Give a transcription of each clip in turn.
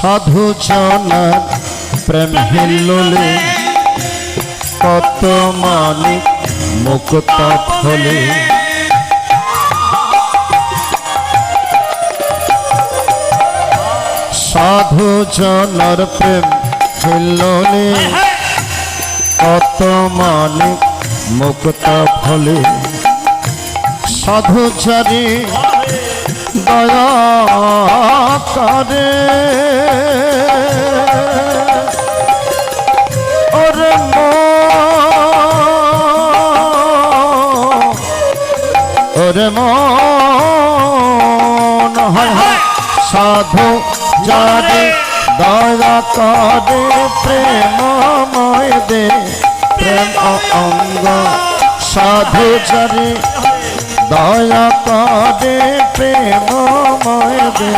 সাধু জনার প্রেম হিল্লোলে কত মানিক মুক্ত ফলে সাধু জনার প্রেম হিল্লোলে কত মানিক মুক্ত ফলে সাধু চারি দয়া করে। মন, ওরে মন হয় সাধু যারে দয়া করে প্রেমময় দে প্রেম অঙ্গ সাধু যারে দয়া করে প্রেমময় দে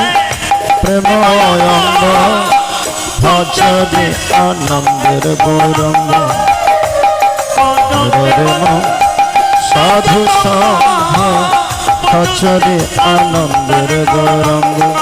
প্রেময় অঙ্গ ভজরে আনন্দের গৌরঙ্গ সাধু সাধু ভজরে আনন্দের গৌরঙ্গ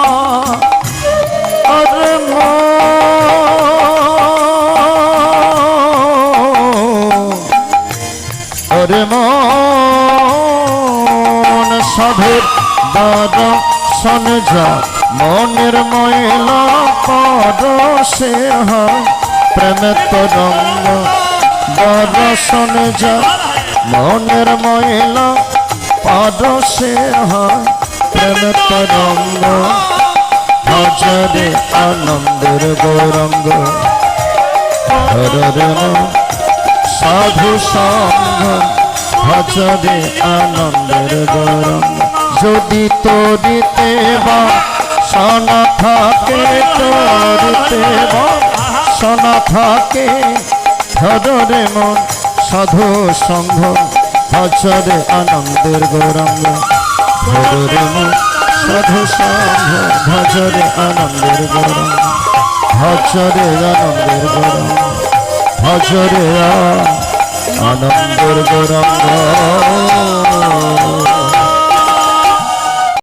ওরে মন, সাধুর দর্শন যা, মনের ময়লা হয়। প্রেমে তরঙ্গ দর্শন যা, মনের ময়লা হয়। প্রেমে তরঙ্গ ভজরে আনন্দের গৌরঙ্গ। হরে সাধু সঙ্গ ভজরে আনন্দের গৌরঙ্গ যদি তরিতে বা সনা থাকে তরিতে বা সনা থাকে ধরে মন, সাধু সঙ্গ ভজরে আনন্দের গৌরঙ্গ ধরে মন, সাধু সঙ্গ ভজরে আনন্দের গৌরঙ্গ ভজরে আনন্দের গৌরঙ্গ ভজরে আনন্দের গৌরঙ্গ